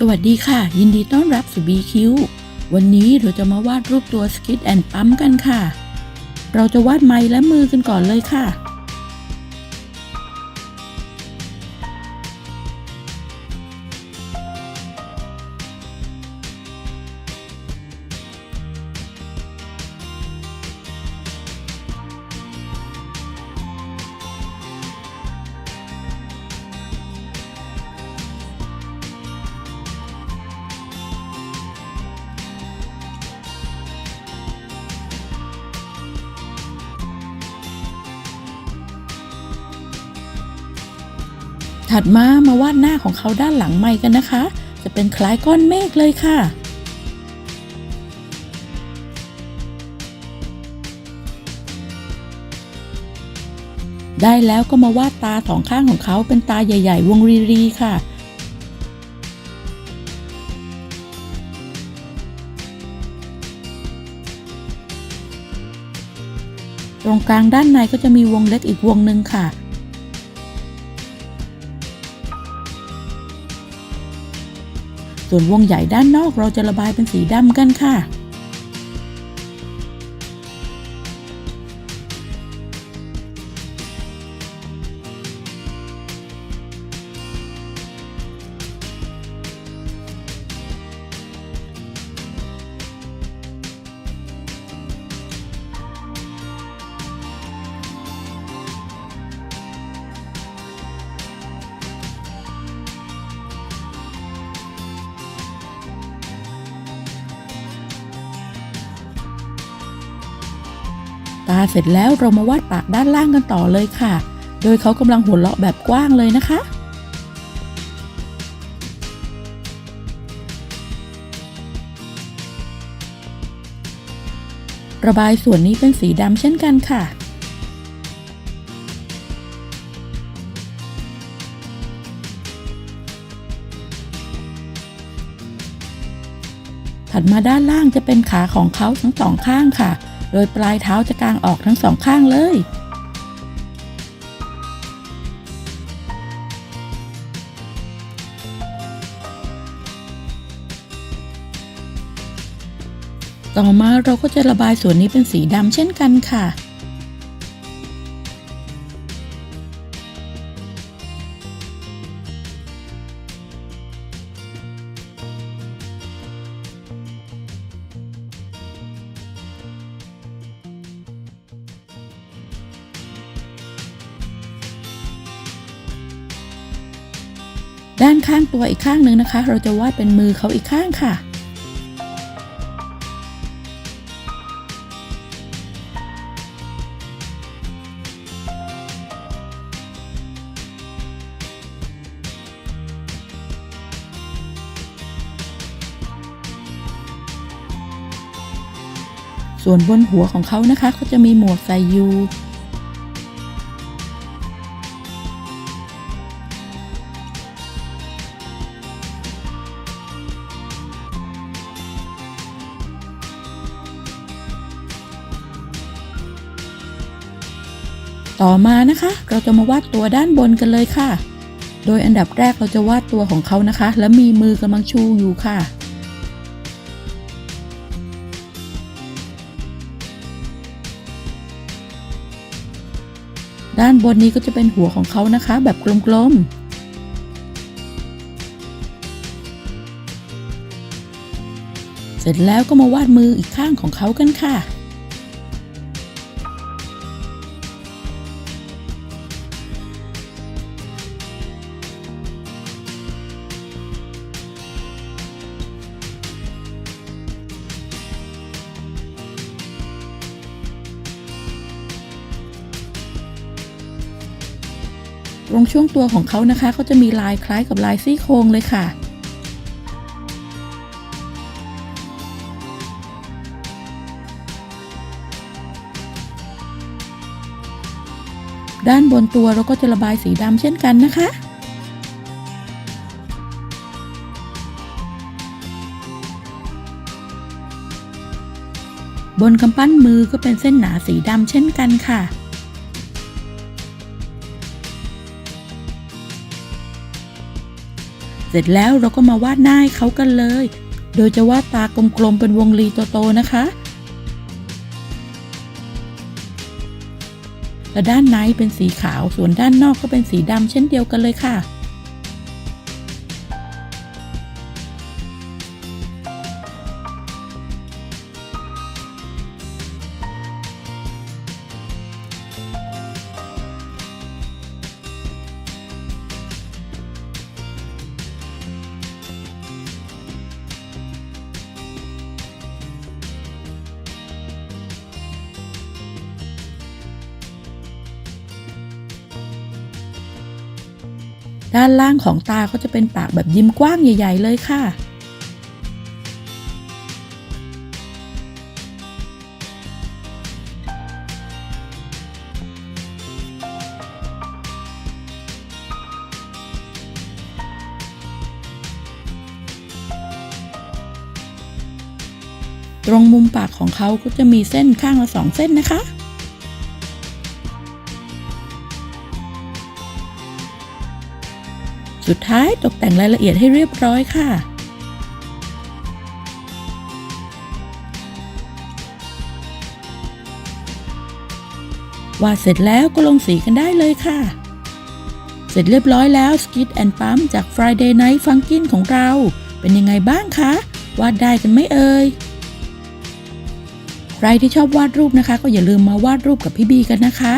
สวัสดีค่ะ ยินดีต้อนรับสู่ BQ วันนี้เราจะมาวาดรูปตัวสกิทแอนปั๊มกันค่ะ เราจะวาดไม้และมือกันก่อนเลยค่ะ ถัดมามาวาดหน้าของเขาด้านหลังไม้กันนะคะ จะเป็นคล้ายก้อนเมฆเลยค่ะได้แล้วก็มาวาดตาสองข้างของเขาเป็นตาใหญ่ ๆ วงรีรีๆค่ะ ตรงกลางด้านในก็จะมีวงเล็กอีกวงหนึ่งค่ะ ส่วนวงใหญ่ด้านนอกเราจะระบายเป็นสีดำกันค่ะ ตาเสร็จแล้วเรามาวาดปากด้านล่างกันต่อเลยค่ะ โดยเขากำลังหัวเราะแบบกว้างเลยนะคะ ระบายส่วนนี้เป็นสีดำเช่นกันค่ะถัดมาด้านล่างจะเป็นขาของเขาทั้งสองข้างค่ะ โดยปลายเท้าจะกางออกทั้งสองข้างเลย ต่อมาเราก็จะระบายส่วนนี้เป็นสีดำเช่นกันค่ะ ด้านข้างตัวอีกข้างหนึ่งนะคะ เราจะวาดเป็นมือเขาอีกข้างค่ะ ส่วนบนหัวของเขานะคะก็จะมีหมวกใส่ยู ต่อมานะคะ เราจะมาวาดตัวด้านบนกันเลยค่ะ โดยอันดับแรกเราจะวาดตัวของเขานะคะ และมีมือกำลังชูอยู่ค่ะด้านบนนี้ก็จะเป็นหัวของเขานะคะ แบบกลมๆ เสร็จแล้วก็มาวาดมืออีกข้างของเขากันค่ะ ตรงช่วงตัวของเขานะคะเขาจะมีลายคล้ายกับลายซี่โครงเลยค่ะ ด้านบนตัวเราก็จะระบายสีดำเช่นกันนะคะบนกำปั้นมือก็เป็นเส้นหนาสีดำเช่นกันค่ะ เสร็จแล้วเราก็มาวาดหน้าให้เขากันเลย โดยจะวาดตากลมๆเป็นวงรีโตๆนะคะ และด้านในเป็นสีขาว ส่วนด้านนอกก็เป็นสีดำเช่นเดียวกันเลยค่ะ ด้านล่างของตาก็จะเป็นปากแบบยิ้มกว้างใหญ่ ๆ เลยค่ะ ตรงมุมปากของเขาก็จะมีเส้นข้างละสองเส้นนะคะ สุดท้ายตกแต่งรายละเอียดให้เรียบร้อยค่ะวาดเสร็จแล้วก็ลงสีกันได้เลยค่ะ เสร็จเรียบร้อยแล้ว Skid and Pump จาก Friday Night Funkin' ของเรา เป็นยังไงบ้างคะ วาดได้กันไหมเอ่ย ใครที่ชอบวาดรูปนะคะ ก็อย่าลืมมาวาดรูปกับพี่บีกันนะคะ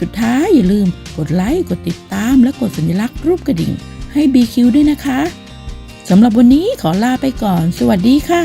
สุดท้ายอย่าลืมกดไลค์ กดติดตามและกดสัญลักษณ์รูปกระดิ่ง ให้ BQ ด้วยนะคะสำหรับวันนี้ขอลาไปก่อน สวัสดีค่ะ